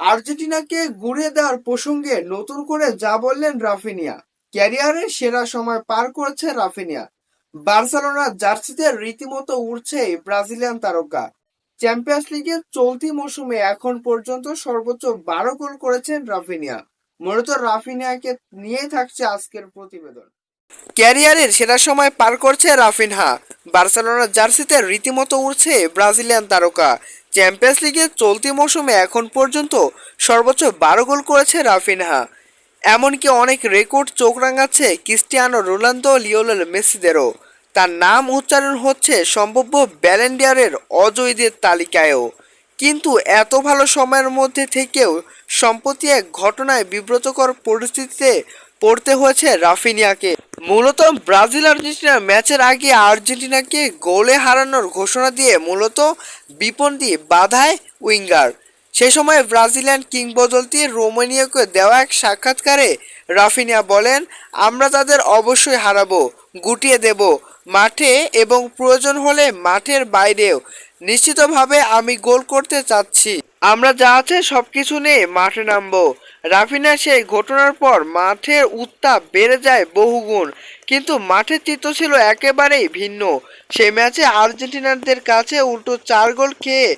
আর্জেন্টিনাকে ঘুরে দেওয়ার প্রসঙ্গে নতুন করে যা বললেন রাফিনিয়া। ক্যারিয়ারের সেরা সময় পার করেছে রাফিনিয়া। বার্সেলোনার জার্সিতে রীতিমতো এই ব্রাজিলিয়ান তারকা। চ্যাম্পিয়ন্স লিগের চলতি মৌসুমে এখন পর্যন্ত সর্বোচ্চ বারো গোল করেছেন রাফিনিয়া। মূলত রাফিনিয়াকে নিয়েই থাকছে আজকের প্রতিবেদন। ক্যারিয়ারের সেরা সময় পার করছে রাফিনহা। বার্সেলোনার জার্সিতে রীতিমতো উড়ছে ব্রাজিলিয়ান তারকা। চ্যাম্পিয়ন্স লিগের চলতি মৌসুমে এখন পর্যন্ত সর্বোচ্চ বারো গোল করেছে রাফিনহা। এমনকি অনেক রেকর্ড চোখ রাঙাচ্ছে ক্রিস্টিয়ানো রোনালদো লিওনেল মেসিদেরও। তার নাম উচ্চারণ হচ্ছে সম্ভাব্য ব্যালেন্ডিয়ারের অজয়ীদের তালিকায়ও। কিন্তু এত ভালো সময়ের মধ্যে থেকেও সম্প্রতি এক ঘটনায় বিব্রতকর পরিস্থিতিতে পড়তে হয়েছে রাফিনিয়াকে। মূলত ব্রাজিল আর্জেন্টিনা ম্যাচের আগে আর্জেন্টিনাকে গোলে হারানোর ঘোষণা দিয়ে মূলত বিপন্দি বাধায় উইঙ্গার। সে সময় ব্রাজিলিয়ান কিংবদন্তি রোমানিয়াকে দেওয়া এক সাক্ষাৎকারে রাফিনিয়া বলেন, আমরা তাদের অবশ্যই হারাবো, গুটিয়ে দেব মাঠে এবং প্রয়োজন হলে মাঠের বাইরেও। নিশ্চিতভাবে আমি গোল করতে চাচ্ছি। আমরা যা আছে সব কিছু নিয়ে মাঠে নামবো। রাফিনা সেই ঘটনার পর মাঠের উত্তাপ বেড়ে যায় বহুগুণ। কিন্তু মাঠের চিত্র ছিল একেবারেই ভিন্ন। সে ম্যাচে আর্জেন্টিনারদের কাছে উল্টো চার গোল খেয়ে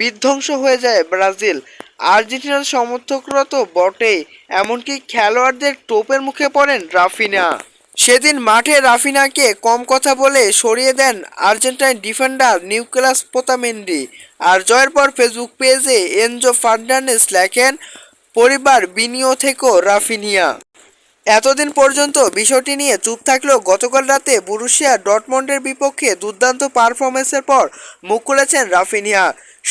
বিধ্বংস হয়ে যায় ব্রাজিল। আর্জেন্টিনার সমর্থকরা তো বটেই, এমনকি খেলোয়াড়দের টোপের মুখে পড়েন রাফিনা। সেদিন মাঠে রাফিনাকে কম কথা বলে সরিয়ে দেন আর্জেন্টাইন ডিফেন্ডার নিউক্লাস পোতামেন্ডি। আর জয়ের পর ফেসবুক পেজে এনজো ফার্নান্ডেস লেখেন পরিবার, বিনিয়োগ থেকেও রাফিনিয়া। এতদিন পর্যন্ত বিষয়টি নিয়ে চুপ থাকলেও গতকাল রাতে বুরুশিয়া ডটমন্ডের বিপক্ষে দুর্দান্ত পারফরমেন্সের পর মুখ খুলেছেন রাফিনিয়া।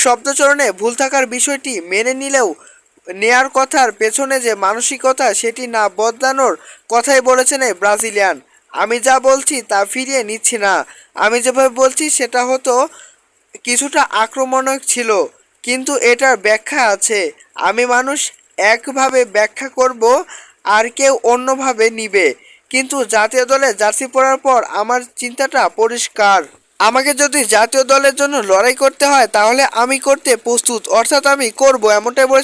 শব্দচরণে ভুল থাকার বিষয়টি মেনে নিলেও নেয়ার কথার পেছনে যে মানসিকতা, সেটি না বদলানোর কথাই বলেছেন এই ব্রাজিলিয়ান। আমি যা বলছি তা ফিরিয়ে নিচ্ছি না। আমি যেভাবে বলছি, সেটা হতো কিছুটা আক্রমণক ছিল, কিন্তু এটার ব্যাখ্যা আছে। আমি মানুষ একভাবে ব্যাখ্যা করব, আর কেউ অন্যভাবে নিবে। কিন্তু জাতীয় দলে জার্সি পরার পর আমার চিন্তাটা পরিষ্কার। আমাকে যদি জাতীয় দলের জন্য লড়াই করতে হয়, তাহলে আমি করতে প্রস্তুত। অর্থাৎ আমি করব, এমনটাই বলেছে